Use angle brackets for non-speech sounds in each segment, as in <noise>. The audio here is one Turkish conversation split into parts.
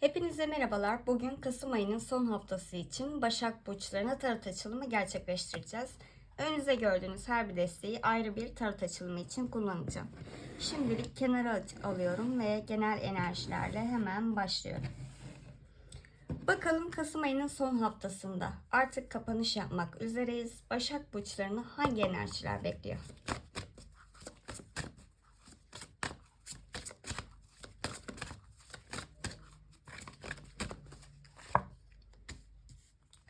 Hepinize merhabalar. Bugün Kasım ayının son haftası için Başak Burçlarına tarot açılımı gerçekleştireceğiz. Önünüzde gördüğünüz her bir desteği ayrı bir tarot açılımı için kullanacağım. Şimdilik kenara alıyorum ve genel enerjilerle hemen başlıyorum. Bakalım Kasım ayının son haftasında artık kapanış yapmak üzereyiz. Başak Burçlarını hangi enerjiler bekliyor?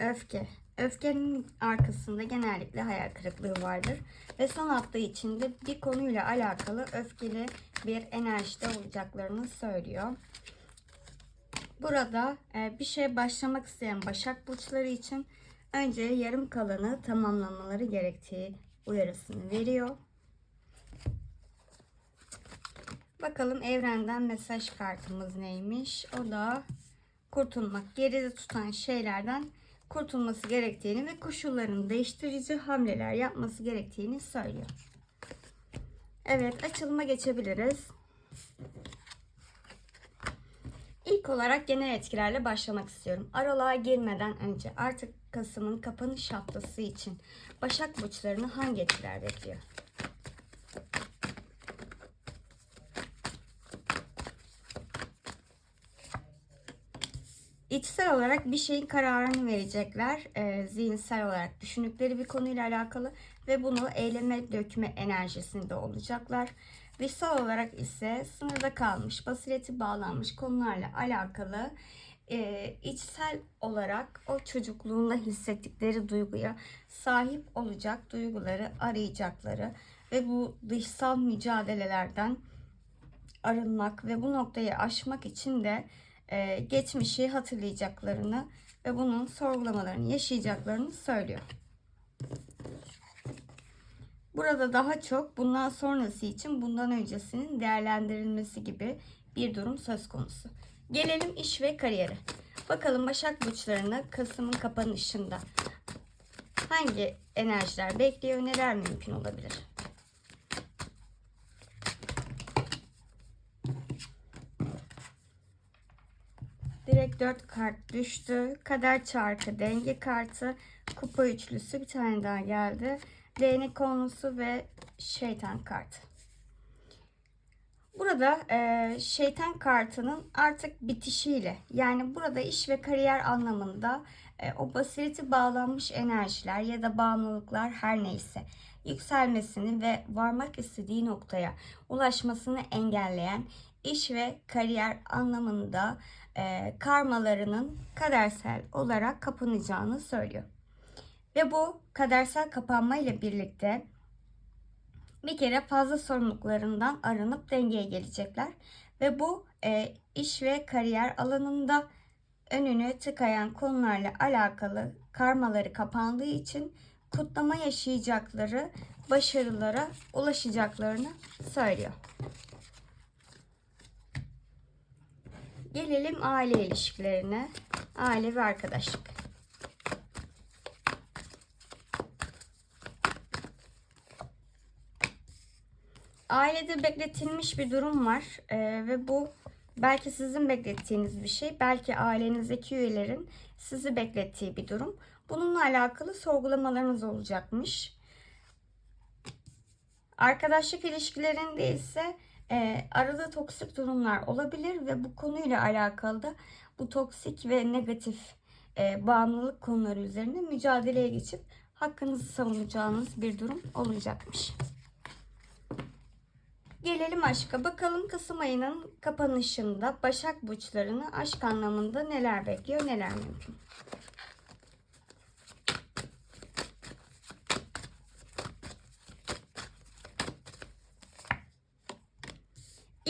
Öfke. Öfkenin arkasında genellikle hayal kırıklığı vardır. Ve son hafta içinde bir konuyla alakalı öfkeli bir enerjide olacaklarını söylüyor. Burada e, bir şeye başlamak isteyen Başak Burçları için önce yarım kalanı tamamlamaları gerektiği uyarısını veriyor. Bakalım evrenden mesaj kartımız neymiş? O da kurtulmak, geride tutan şeylerden kurtulması gerektiğini ve koşullarını değiştirici hamleler yapması gerektiğini söylüyor. Evet, açılıma geçebiliriz. İlk olarak genel etkilerle başlamak istiyorum. Aralığa girmeden önce artık Kasım'ın kapanış haftası için Başak Burçlarını hangi etkiler bekliyor? İçsel olarak bir şeyin kararını verecekler. E, zihinsel olarak düşündükleri bir konuyla alakalı ve bunu eyleme dökme enerjisinde olacaklar. Dışsal olarak ise sınırda kalmış, basireti bağlanmış konularla alakalı e, içsel olarak o çocukluğunda hissettikleri duyguya sahip olacak duyguları arayacakları ve bu dışsal mücadelelerden arınmak ve bu noktayı aşmak için de e, geçmişi hatırlayacaklarını ve bunun sorgulamalarını yaşayacaklarını söylüyor. Burada daha çok bundan sonrası için bundan öncesinin değerlendirilmesi gibi bir durum söz konusu. Gelelim iş ve kariyere. Bakalım Başak Burçlarını Kasım'ın kapanışında hangi enerjiler bekliyor, neler mümkün olabilir? Direkt 4 kart düştü. Kader çarkı, denge kartı, kupa üçlüsü bir tane daha geldi. Değnek konusu ve şeytan kartı. Burada e, şeytan kartının artık bitişiyle yani burada iş ve kariyer anlamında e, o basireti bağlanmış enerjiler ya da bağımlılıklar her neyse yükselmesini ve varmak istediği noktaya ulaşmasını engelleyen iş ve kariyer anlamında e, karmalarının kadersel olarak kapanacağını söylüyor. Ve bu kadersel kapanma ile birlikte bir kere fazla sorumluluklarından arınıp dengeye gelecekler. Ve bu e, iş ve kariyer alanında önünü tıkayan konularla alakalı karmaları kapandığı için kutlama yaşayacakları, başarılara ulaşacaklarını söylüyor. Gelelim aile ilişkilerine. Aile ve arkadaşlık. Ailede bekletilmiş bir durum var Ee, ve bu belki sizin beklettiğiniz bir şey, belki ailenizdeki üyelerin sizi beklettiği bir durum. Bununla alakalı sorgulamalarınız olacakmış. Arkadaşlık ilişkilerinde ise e, arada toksik durumlar olabilir ve bu konuyla alakalı da bu toksik ve negatif e, bağımlılık konuları üzerine mücadeleye geçip hakkınızı savunacağınız bir durum olacakmış. Gelelim aşka. Bakalım Kasım ayının kapanışında Başak Burçlarını aşk anlamında neler bekliyor, neler mümkün.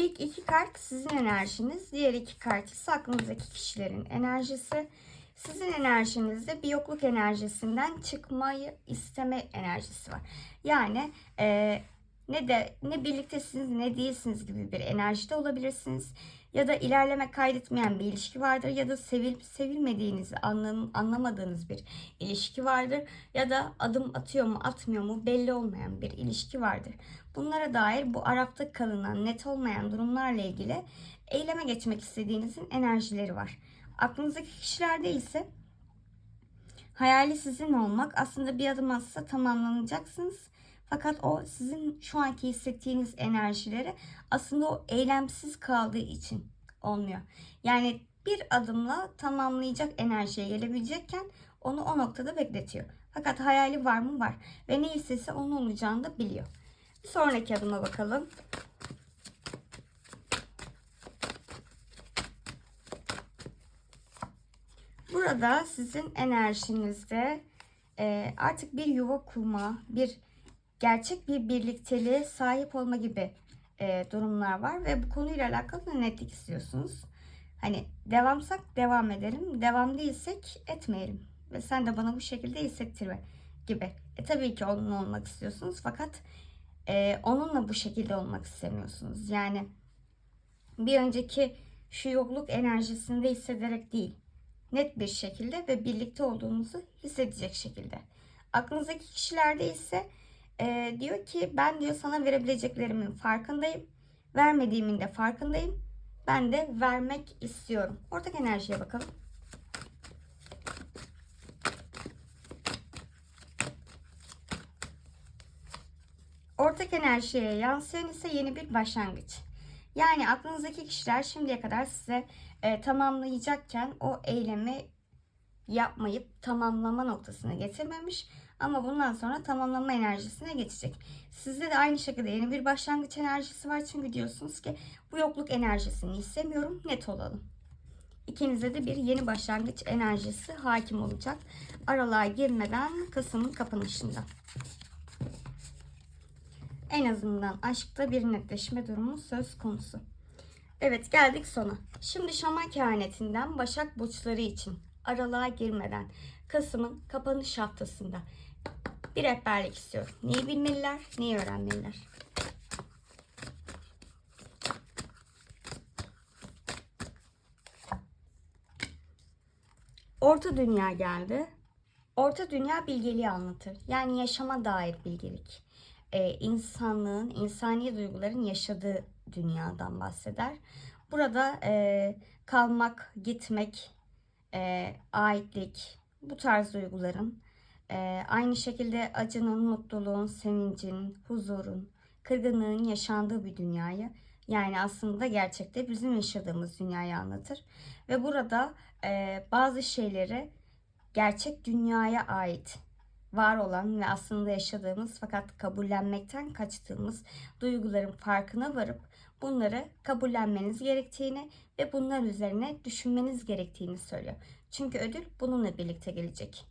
İlk iki kart sizin enerjiniz. Diğer iki kart ise aklınızdaki kişilerin enerjisi. Sizin enerjinizde bir yokluk enerjisinden çıkmayı isteme enerjisi var. Yani e, ne de ne birliktesiniz ne değilsiniz gibi bir enerjide olabilirsiniz. Ya da ilerleme kaydetmeyen bir ilişki vardır ya da sevilip sevilmediğinizi anlam, anlamadığınız bir ilişki vardır ya da adım atıyor mu atmıyor mu belli olmayan bir ilişki vardır. Bunlara dair bu Arap'ta kalınan net olmayan durumlarla ilgili eyleme geçmek istediğinizin enerjileri var. Aklınızdaki kişilerde ise hayali sizin olmak aslında bir adım atsa tamamlanacaksınız. Fakat o sizin şu anki hissettiğiniz enerjileri aslında o eylemsiz kaldığı için olmuyor. Yani bir adımla tamamlayacak enerjiye gelebilecekken onu o noktada bekletiyor. Fakat hayali var mı? Var. Ve ne istese onun olacağını da biliyor. Bir sonraki adıma bakalım. Burada sizin enerjinizde artık bir yuva kurma, bir gerçek bir birlikteliğe sahip olma gibi e, durumlar var ve bu konuyla alakalı da netlik istiyorsunuz. Hani devamsak devam edelim, devam değilsek etmeyelim ve sen de bana bu şekilde hissettirme gibi. E, tabii ki onunla olmak istiyorsunuz fakat e, onunla bu şekilde olmak istemiyorsunuz. Yani bir önceki şu yokluk enerjisinde hissederek değil, net bir şekilde ve birlikte olduğunuzu hissedecek şekilde. Aklınızdaki kişilerde ise e, diyor ki ben diyor sana verebileceklerimin farkındayım. Vermediğimin de farkındayım. Ben de vermek istiyorum. Ortak enerjiye bakalım. Ortak enerjiye yansıyan ise yeni bir başlangıç. Yani aklınızdaki kişiler şimdiye kadar size e, tamamlayacakken o eylemi yapmayıp tamamlama noktasına getirmemiş. Ama bundan sonra tamamlama enerjisine geçecek. Sizde de aynı şekilde yeni bir başlangıç enerjisi var. Çünkü diyorsunuz ki bu yokluk enerjisini istemiyorum. Net olalım. İkinize de bir yeni başlangıç enerjisi hakim olacak. Aralığa girmeden Kasım'ın kapanışında. En azından aşkta bir netleşme durumu söz konusu. Evet geldik sona. Şimdi şaman kehanetinden Başak burçları için aralığa girmeden Kasım'ın kapanış haftasında bir rehberlik istiyorum. Neyi bilmeliler, neyi öğrenmeliler? Orta Dünya geldi. Orta Dünya bilgeliği anlatır. Yani yaşama dair bilgelik. Ee, insanlığın, insani duyguların yaşadığı dünyadan bahseder. Burada e, kalmak, gitmek, e, aitlik, bu tarz duyguların, e, aynı şekilde acının, mutluluğun, sevincin, huzurun, kırgınlığın yaşandığı bir dünyayı, yani aslında gerçekte bizim yaşadığımız dünyayı anlatır. Ve burada e, bazı şeyleri gerçek dünyaya ait var olan ve aslında yaşadığımız fakat kabullenmekten kaçtığımız duyguların farkına varıp bunları kabullenmeniz gerektiğini ve bunlar üzerine düşünmeniz gerektiğini söylüyor. Çünkü ödül bununla birlikte gelecek.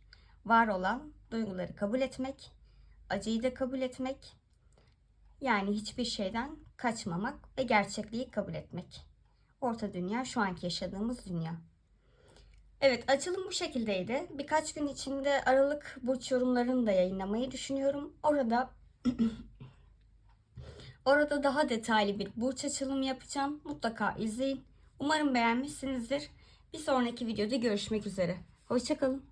Var olan duyguları kabul etmek, acıyı da kabul etmek, yani hiçbir şeyden kaçmamak ve gerçekliği kabul etmek. Orta dünya şu anki yaşadığımız dünya. Evet açılım bu şekildeydi. Birkaç gün içinde Aralık burç yorumlarını da yayınlamayı düşünüyorum. Orada <coughs> orada daha detaylı bir burç açılımı yapacağım. Mutlaka izleyin. Umarım beğenmişsinizdir. Bir sonraki videoda görüşmek üzere. Hoşçakalın.